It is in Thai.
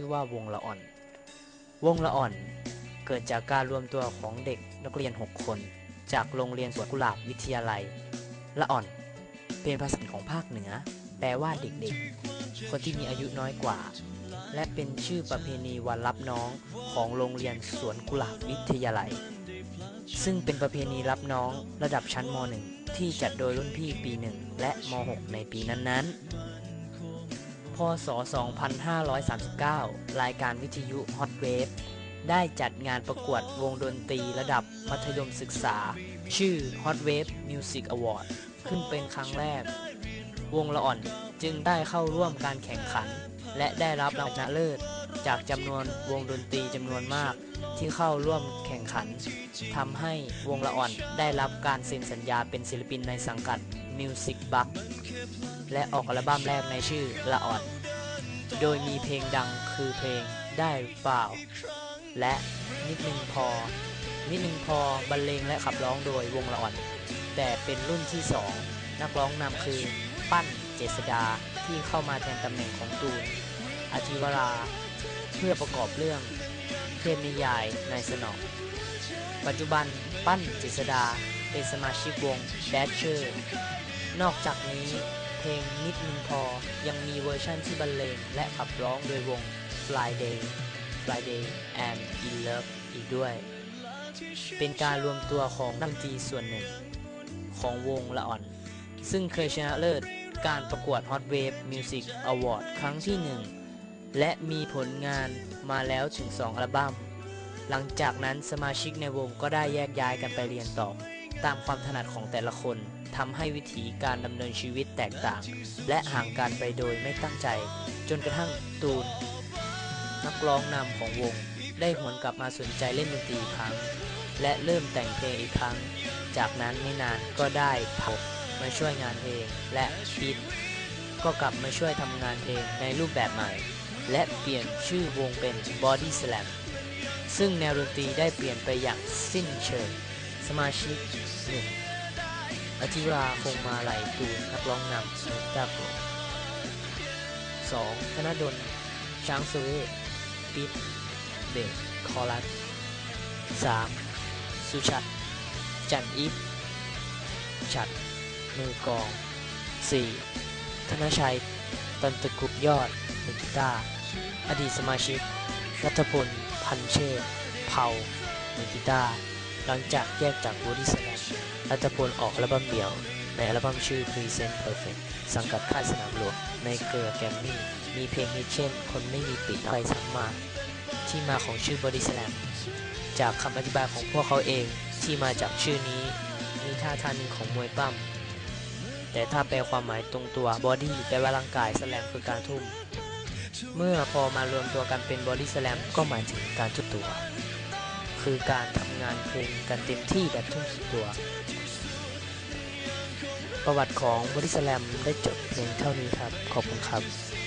ชื่อว่าวงละอ่อน วงละอ่อนเกิดจากการรวมตัวของเด็กนักเรียน 6 คน จากโรงเรียนสวนกุหลาบวิทยาลัย ละอ่อน เป็นภาษาของภาคเหนือ แปลว่าเด็กๆ คนที่มีอายุน้อยกว่า และเป็นชื่อประเพณีวันรับน้องของโรงเรียนสวนกุหลาบวิทยาลัย ซึ่งเป็นประเพณีรับน้องระดับชั้นม .1 ที่จัดโดยรุ่นพี่ปี 1 และม .6 ในปีนั้นๆ พศ 2539 รายการวิทยุ Hot Wave ได้จัดงานประกวดวงดนตรีระดับมัธยมศึกษา ชื่อ Hot Wave Music Award ขึ้นเป็นครั้งแรก วงละอ่อนจึงได้เข้าร่วมการแข่งขัน และได้รับรางวัลชนะเลิศ จากจำนวนวงดนตรีจำนวนมากที่เข้าร่วมแข่งขันทำให้วงละอ่อนได้รับการเซ็นสัญญาเป็นศิลปินในสังกัด Music Box และออกอัลบั้มแรกในชื่อละอ่อน โดยมีเพลงดังคือเพลงได้หรือเปล่า และนิดนึงพอ นิดนึงพอบรรเลงและขับร้องโดยวงละอ่อน แต่เป็นรุ่นที่ 2 นักร้องนำคือปั้นเจษดาที่เข้ามาแทนตำแหน่งของตูนอธิวรา เพื่อประกอบเรื่องเทพนิยายในสนองปัจจุบันปั้นเจษดาเป็นสมาชิกวงแดชเชอร์ นอกจากนี้ เพลงนิดนึงพอ ยังมีเวอร์ชั่นที่บรรเลงและขับร้องโดยวง Friday Friday and In Love อีกด้วย เป็นการรวมตัวของนักดนตรีส่วนหนึ่ง ของวงละอ่อน ซึ่งเคยชนะเลิศการประกวด Hot Wave Music Award ครั้งที่ 1 และมีผลงานมาแล้วถึง 2 อัลบั้ม หลังจากนั้นสมาชิกในวงก็ได้แยกย้ายกันไปเรียนต่อ ตามความถนัดของแต่ละคนทำให้วิถีการดำเนินชีวิตแตกต่าง และห่างกันไปโดยไม่ตั้งใจ จนกระทั่งตูน นักร้องนำของวง ได้หวนกลับมาสนใจเล่นดนตรีอีกครั้ง และเริ่มแต่งเพลงอีกครั้ง จากนั้นไม่นานก็ได้พบมาช่วยงานเพลง และพีทก็กลับมาช่วยทำงานเพลงในรูปแบบใหม่ และเปลี่ยนชื่อวงเป็น Body Slam ซึ่งแนวดนตรีได้เปลี่ยนไปอย่างสิ้นเชิง สมาชิกหนึ่งอธิราคงมาไหลตูนนักร้องนำจากวงสองธนดล ช้างสเวทปิดเบสคอรัสสามสุชัด จันอิฟฉัด มือกอง 4. ธนชัย ตันตะกุบยอดมือกีตาร์อดีตสมาชิก รัฐพล พันเชษเผามือกีตาร์ หลังจากแยกจากบอดี้สแลมรัฐพลออกอัลบั้มเดี่ยว ในอัลบั้มชื่อ Present Perfect สังกัดค่ายสนามหลวงในเครือแกรมมี่ มีเพลงฮิตเช่น คนไม่มีปิดไปซ้ำมา ที่มาของชื่อบอดี้สแลมจากคำอธิบายของพวกเขาเองที่มาจากชื่อนี้ มีท่าทางหนึ่งของมวยปั้มแต่ถ้าแปลความหมายตรงตัวบอดี้แปลว่าร่างกายสแลมคือการทุ่ม เมื่อพอมารวมตัวกันเป็นบอดี้สแลมก็หมายถึงการทุ่มตัว คือการทำงานเพลงกันเต็มที่แบบทุ่มสุดตัว ประวัติของบริสแลมได้จบเพียงเท่านี้ครับ ขอบคุณครับ